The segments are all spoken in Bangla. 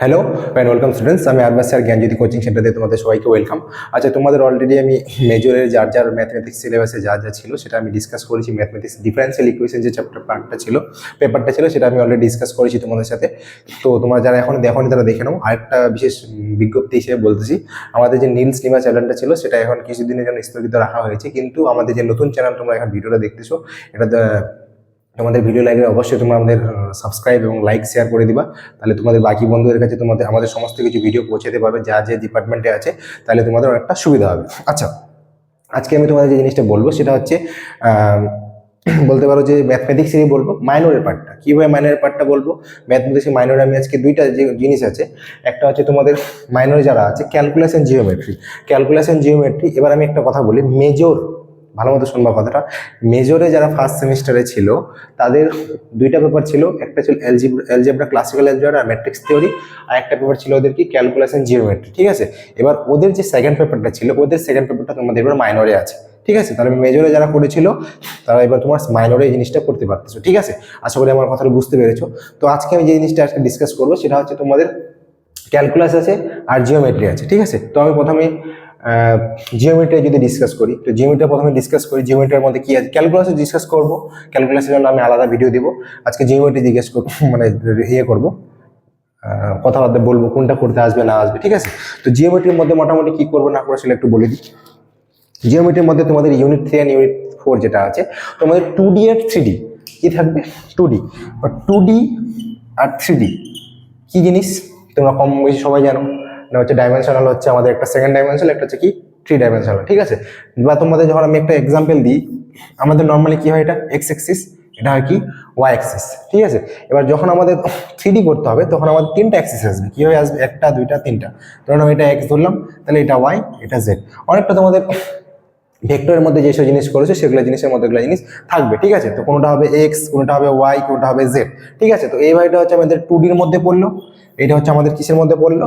হ্যালো অ্যান্ড ওয়েলকাম স্টুডেন্টস আমি আরবাস স্যার, জ্ঞানজ্যোতি কোচিং সেন্টারে তোমাদের সবাইকে ওয়েলকাম আচ্ছা তোমাদের অলরেডি আমি মেজরের যার যার ম্যাথমেটিক্স সিলেবাসে যা যা ছিল সেটা আমি ডিসকাস করেছি। ম্যাথমেটিক্স ডিফারেন্সিয়াল ইকুয়েশন যে চ্যাপ্টার পার্টটা ছিল পেপারটা ছিল, সেটা আমি অলরেডি ডিসকাস করেছি তোমাদের সাথে। তো তোমরা যারা এখন দেখোনি, তারা দেখে নাও। আরেকটা বিশেষ বিজ্ঞপ্তি হিসেবে বলতেছি, আমাদের যে নীল সিনেমা চ্যানেলটা ছিল, সেটা এখন কিছুদিনের জন্য স্থগিত রাখা হয়েছে। কিন্তু আমাদের যে নতুন চ্যানেল তোমরা এখন ভিডিওটা দেখতেছো, এটা তোমাদের ভিডিও লাগলে অবশ্যই তোমরা আমাদের সাবস্ক্রাইব এবং লাইক শেয়ার করে দিবা। তাহলে তোমাদের বাকি বন্ধুদের কাছে তোমাদের, আমাদের সমস্ত কিছু ভিডিও পৌঁছাতে পারবে যা যে ডিপার্টমেন্টে আছে, তাহলে তোমাদের অনেকটা সুবিধা হবে। আচ্ছা আজকে আমি তোমাদের যে জিনিসটা বলব, সেটা হচ্ছে বলতে পারো যে ম্যাথমেটিক্সেরই বলব মাইনরের পার্টটা কীভাবে মাইনরের পার্টটা বলব? ম্যাথমেটিক্সে মাইনরে আমি আজকে দুইটা যে জিনিস আছে, একটা হচ্ছে তোমাদের মাইনরে যারা আছে ক্যালকুলেশন জিওমেট্রি ক্যালকুলেশন জিওমেট্রি এবার আমি একটা কথা বলি মেজর ভালো মতো শুনবা কথাটা। মেজরে যারা ফার্স্ট সেমিস্টারে ছিল, তাদের দুইটা পেপার ছিল, একটা ছিল অ্যালজেব্রা ক্লাসিক্যাল অ্যালজেব্রা আর ম্যাট্রিক্স থিওরি আর একটা পেপার ছিল ওদের কি ক্যালকুলেশন জিওমেট্রি ঠিক আছে? এবার ওদের যে সেকেন্ড পেপারটা ছিল, ওদের সেকেন্ড পেপারটা তোমাদের এবার মাইনরে আছে, ঠিক আছে? তাহলে মেজরে যারা করেছিল তারা এবার তোমার মাইনরে এই জিনিসটা করতে পারতেছো, ঠিক আছে? আশা করি আমার কথাটা বুঝতে পেরেছ। তো আজকে আমি যে জিনিসটা আজকে ডিসকাস করব, সেটা হচ্ছে তোমাদের ক্যালকুলাস আছে আর জিওমেট্রি আছে, ঠিক আছে? তো আমি প্রথমে জিওমেট্রি যদি ডিসকাস করি, তো জিওমেট্রি প্রথমে ডিসকাস করি জিওমেট্রির মধ্যে কি আছে? ক্যালকুলাসে ডিসকাস করব। ক্যালকুলাসের জন্য আমি আলাদা ভিডিও দেবো। আজকে জিওমেট্রি জিজ্ঞেস করব মানে ইয়ে করব। কথাবার্তা বলব, কোনটা করতে আসবে, না আসবে, ঠিক আছে? তো জিওমেট্রির মধ্যে মোটামুটি কি করব না করব সেটা একটু বলে দিই। জিওমেট্রির মধ্যে তোমাদের unit three and unit four যেটা আছে, তোমাদের টু ডি আর থ্রি ডি কি থাকবে? টু ডি টু ডি আর থ্রি ডি কি জিনিস? তোমরা কম বেশি সবাই জানো। না হচ্ছে ডাইমেনশনাল হচ্ছে আমাদের একটা সেকেন্ড ডাইমেনশনাল একটা হচ্ছে কি? থ্রি ডাইমেনশনাল ঠিক আছে? বা তোমাদের যখন আমি একটা এক্সাম্পল দিই, আমাদের নর্মালি কি হয় এটা? এক্স এক্সিস এটা হয় কি? ওয়াই অ্যাক্সিস ঠিক আছে? এবার যখন আমাদের থ্রি করতে হবে, তখন আমাদের তিনটা অ্যাক্সিস আসবে। কীভাবে আসবে? একটা, দুইটা, তিনটা। ধরুন আমি এটা এক্স ধরলাম, তাহলে এটা ওয়াই এটা জেড অনেকটা তোমাদের ভেক্টরের মধ্যে যেসব জিনিস করেছে, সেগুলো জিনিসের মধ্যে এগুলো জিনিস থাকবে, ঠিক আছে? তো কোনোটা হবে এক্স কোনোটা হবে ওয়াই কোনোটা হবে জেড ঠিক আছে? তো এই বাড়িটা হচ্ছে আমাদের টু ডির মধ্যে পড়ল। এটা হচ্ছে আমাদের কিসের মধ্যে পড়ল?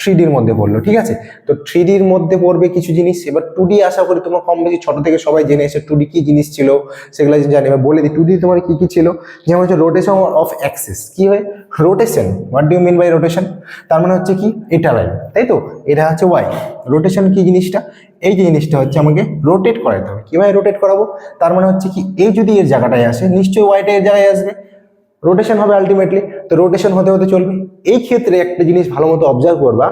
থ্রি ডির মধ্যে পড়ল, ঠিক আছে? তো থ্রি ডির মধ্যে পড়বে কিছু জিনিস, এবার টু ডি আশা করি তোমরা কম বেশি ছোটো থেকে সবাই জেনে এসে টু ডি কী জিনিস ছিল, সেগুলো জানি, এবার বলে দিই, টু ডি তোমার কী কী ছিল? যেমন হচ্ছে রোটেশন অফ অ্যাক্সিস কী হয়? Rotation what do mean by rotation তার মানে হচ্ছে কি? এটা লাইন তাই তো? এটা হচ্ছে ওয়াই রোটেশন কি জিনিসটা? এই যে জিনিসটা হচ্ছে আমাকে রোটেট করাতে হবে, কীভাবে রোটেট করাবো? তার মানে হচ্ছে কি, এই যদি এর জায়গাটায় আসে, নিশ্চয়ই ওয়াইটা এর জায়গায় আসবে। রোটেশন হবে আলটিমেটলি তো রোটেশন হতে হতে চলবে। এই ক্ষেত্রে একটা জিনিস ভালো মতো অবজার্ভ করবা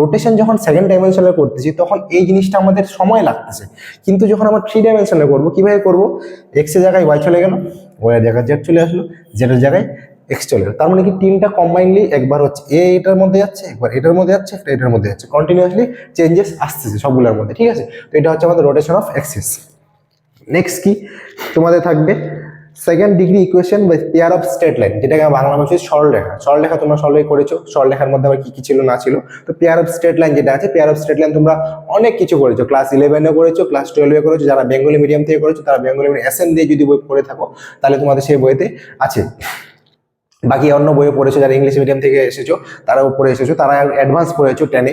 রোটেশন যখন সেকেন্ড ডাইমেনশনে করতেছি, তখন এই জিনিসটা আমাদের সময় লাগতেছে। কিন্তু যখন আমরা থ্রি ডাইমেনশনে করব, কীভাবে করব? এক্সের জায়গায় ওয়াই চলে গেল ওয়াইয়ের জায়গায় জেড চলে আসলো জেডের জায়গায় এক্স চলে গেলো। তার মানে কি তিনটা কম্বাইনলি একবার হচ্ছে এ এটার মধ্যে যাচ্ছে, একবার এটার মধ্যে যাচ্ছে, একটা এটার মধ্যে যাচ্ছে। কন্টিনিউয়াসলি চেঞ্জেস আসতেছে সবগুলোর মধ্যে, ঠিক আছে? তো এটা হচ্ছে আমাদের রোটেশন অফ অ্যাক্সিস নেক্সট কি? তোমাদের থাকবে সেকেন্ড ডিগ্রি ইকুয়েশন বা পেয়ার অফ স্টেট লাইন যেটাকে বাংলা ভাষায় সরলরেখা। সরলরেখা তোমরা সরলই করেছ, সরলরেখার মধ্যে আবার কি কি ছিল না ছিল। তো পেয়ার অফ স্টেট লাইন যেটা আছে পেয়ার অফ স্টেট লাইন তোমরা অনেক কিছু করেছ। ক্লাস ইলেভেনে করেছ ক্লাস টুয়েলভে করেছ, যারা বেঙ্গলি মিডিয়াম থেকে করেছ, তারা বেঙ্গলি মিডিয়াম এসএন দিয়ে যদি বই পড়ে থাকো, তাহলে তোমাদের সেই বইতে আছে। বাকি অন্য বইয়ে পড়েছো যারা ইংলিশ মিডিয়াম থেকে এসেছ তারাও পড়ে এসেছ, তারা অ্যাডভান্স পড়েছো টেনে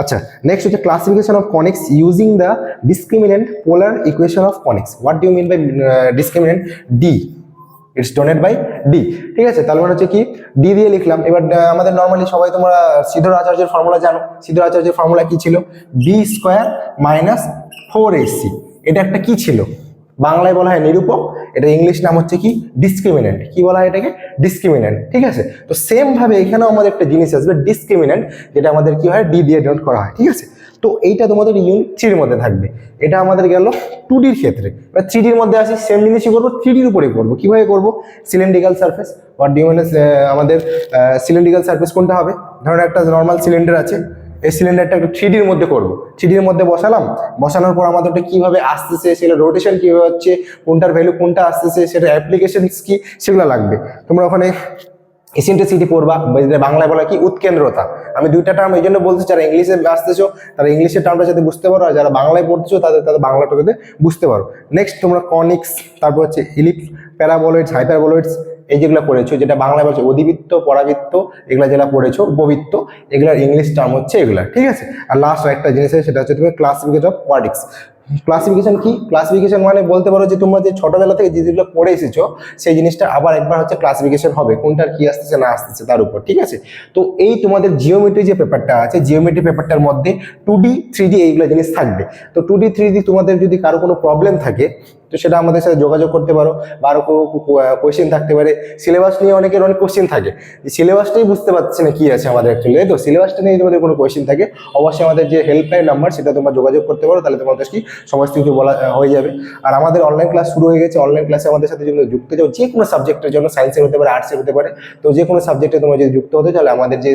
আচ্ছা নেক্সট হচ্ছে classification of conics using the discriminant polar equation of conics what do mean by discriminant D it's denote by D ঠিক আছে, তাহলে মানে হচ্ছে কি? ডি দিয়ে লিখলাম। এবার আমাদের নর্মালি সবাই তোমরা সিদ্ধর আচার্যের ফর্মুলা জানো। সিদ্ধর আচার্যের ফর্মুলা কি ছিল? B square minus four AC এটা একটা কি ছিল? বাংলায় বলা হয় নিরূপক, এটা ইংলিশ নাম হচ্ছে কি? ডিসক্রিমিনেন্ট কি বলা হয় এটাকে? ডিসক্রিমিনেন্ট ঠিক আছে? তো সেম ভাবে এখানেও আমাদের একটা জিনিস আসবে ডিসক্রিমিনেন্ট যেটা আমাদের কি হয়? ডি দিয়ে নোট করা হয়, ঠিক আছে? তো এইটা তোমাদের ইউনিট থ্রির মধ্যে থাকবে। এটা আমাদের গেল টু ডির ক্ষেত্রে। এবার থ্রি ডির মধ্যে আসি সেম জিনিসই করব থ্রি ডির উপরে করব। কীভাবে করব? সিলিন্ড্রিক্যাল সার্ফেস হোয়াট ডি মানে আমাদের সিলিন্ড্রিক্যাল সার্ফেস কোনটা হবে? ধরুন একটা নর্মাল সিলিন্ডার আছে এই সিলিন্ডারটা একটু থ্রি ডির মধ্যে করব। থ্রি ডির মধ্যে বসালাম। বসানোর পর আমাদের ওটা কীভাবে আসতেছে সেটা রোটেশন কীভাবে হচ্ছে, কোনটার ভ্যালু কোনটা আসতেছে, সেটা অ্যাপ্লিকেশনস কী, সেগুলো লাগবে। তোমরা ওখানে এসেন্ট্রিসিটি পড়বা বাংলায় বলা কি, উৎকেন্দ্রতা। আমি দুইটা টার্ম এই জন্য বলছি, যারা ইংলিশে আসতেছো, তারা ইংলিশের টার্মটা যাতে বুঝতে পারো, আর যারা বাংলায় পড়তেছো, তাদের তাদের বাংলাটা যাতে বুঝতে পারো। নেক্সট তোমরা কনিক্স তারপর হচ্ছে ইলিপস প্যারাবলয়েডস হাইপারবলয়েডস এই যেগুলো পড়েছো, যেটা বাংলা বলছে অধিবৃত্ত, পরাবৃত্ত, এগুলো যেটা পড়েছো, উপবৃত্ত, এগুলার ইংলিশ টার্ম হচ্ছে এগুলা, ঠিক আছে? আর লাস্ট একটা জিনিস আছে, সেটা হচ্ছে তুমি ক্লাসিফিকেশন অফ কোয়াডিক্স ক্লাসিফিকেশন কি? ক্লাসিফিকেশন মানে বলতে পারো যে তোমরা যে ছোটবেলা থেকে যে যেগুলো পড়ে এসেছ, সেই জিনিসটা আবার একবার হচ্ছে ক্লাসিফিকেশন হবে, কোনটার কি আসতেছে না আসতেছে তার উপর, ঠিক আছে? তো এই তোমাদের জিওমেট্রি যে পেপারটা আছে জিওমেট্রি পেপারটার মধ্যে টু ডি থ্রি ডি এইগুলো জিনিস থাকবে। তো টু ডি থ্রি ডি তোমাদের যদি কারও কোনো প্রবলেম থাকে তো সেটা আমাদের সাথে যোগাযোগ করতে পারো। বা আরও কোয়েশ্চেন থাকতে পারে। সিলেবাস নিয়ে অনেকের অনেক কোশ্চেন থাকে। যে সিলেবাসটাই বুঝতে পারছি না কি আছে আমাদের অ্যাকচুয়ালি তাই তো? সিলেবাসটা নিয়ে তোমাদের কোনো কোয়েশ্চেন থাকে, অবশ্যই আমাদের যে হেল্পলাইন নাম্বার সেটা তোমরা যোগাযোগ করতে পারো। তাহলে তোমাদের কি সমস্ত কিছু বলা হয়ে যাবে। আর আমাদের অনলাইন ক্লাস শুরু হয়ে গেছে। অনলাইন ক্লাসে আমাদের সাথে যদি যুক্ত যাও, যে কোনো সাবজেক্টের জন্য সায়েন্সের হতে পারে আর্টসের হতে পারে, তো যে কোনো সাবজেক্টে তোমরা যদি যুক্ত হতে তাহলে আমাদের যে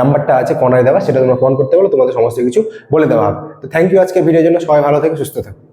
নাম্বারটা আছে কর্নারে দেওয়া, সেটা তোমরা ফোন করতে পারো। তোমাদের সমস্ত কিছু বলে দেওয়া হবে। তো থ্যাংক ইউ আজকে ভিডিওর জন্য। সবাই ভালো থেকে, সুস্থ থাকো।